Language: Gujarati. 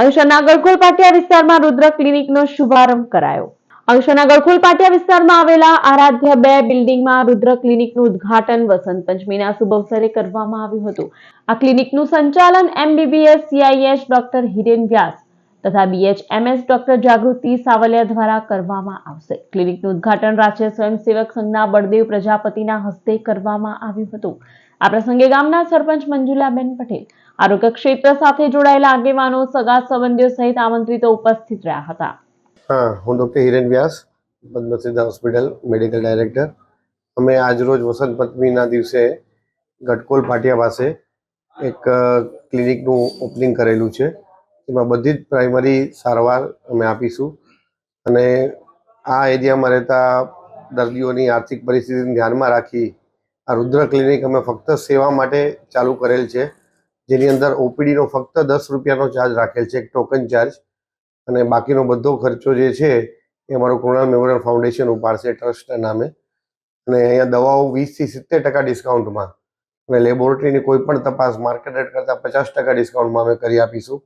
અંશના ગળખોલ પાટિયા વિસ્તારમાં રુદ્ર ક્લિનિકનો શુભારંભ કરાયો. અંશના ગળખોલ પાટિયા વિસ્તારમાં આવેલા આરાધ્ય બે બિલ્ડિંગમાં રુદ્ર ક્લિનિકનું ઉદ્ઘાટન વસંત પંચમીના શુભ અવસરે કરવામાં આવ્યું હતું. આ ક્લિનિકનું સંચાલન MBBS CIH doctor Hiren Vyas તથા બીએચએમએસ ડોક્ટર જાગૃતિ સાવલિયા દ્વારા કરવામાં આવશે. ક્લિનિકનું ઉદ્ઘાટન રાષ્ટ્રીય સ્વયંસેવક સંઘના બળદેવ પ્રજાપતિના હસ્તે કરવામાં આવ્યું હતું. આ પ્રસંગે ગામના સરપંચ મંજુલાબેન પટેલ આરોગ્ય ક્ષેત્ર સાથે જોડાયેલા આગેવાનો સગા સંબંધીઓ સહિત આમંત્રિતો ઉપસ્થિત રહ્યા હતા. હા, હું doctor Hiren Vyas Padmasiddha hospital, medical director. અમે આજરોજ વસંત પંચમીના દિવસે ગટકોલ પાટિયા પાસે એક ક્લિનિકનું ઓપનિંગ કરેલું છે. એમાં બધી જ પ્રાઇમરી સારવાર અમે આપીશું. અને આ એરિયામાં રહેતા દર્દીઓની આર્થિક પરિસ્થિતિને ધ્યાનમાં રાખી આ રુદ્ર ક્લિનિક અમે ફક્ત સેવા માટે ચાલુ કરેલ છે. જેની અંદર ઓપીડીનો ફક્ત દસ રૂપિયાનો ચાર્જ રાખેલ છે, એક ટોકન ચાર્જ અને બાકીનો બધો ખર્ચો જે છે, એ અમારું કૃણાલ મેમોરિયલ ફાઉન્ડેશન ઉપાડશે ટ્રસ્ટના નામે. અને અહીંયા દવાઓ વીસથી સિત્તેર ટકા ડિસ્કાઉન્ટમાં. અને લેબોરેટરીની કોઈ પણ તપાસ માર્કેટ રેટ કરતાં પચાસ ટકા ડિસ્કાઉન્ટમાં અમે કરી આપીશું.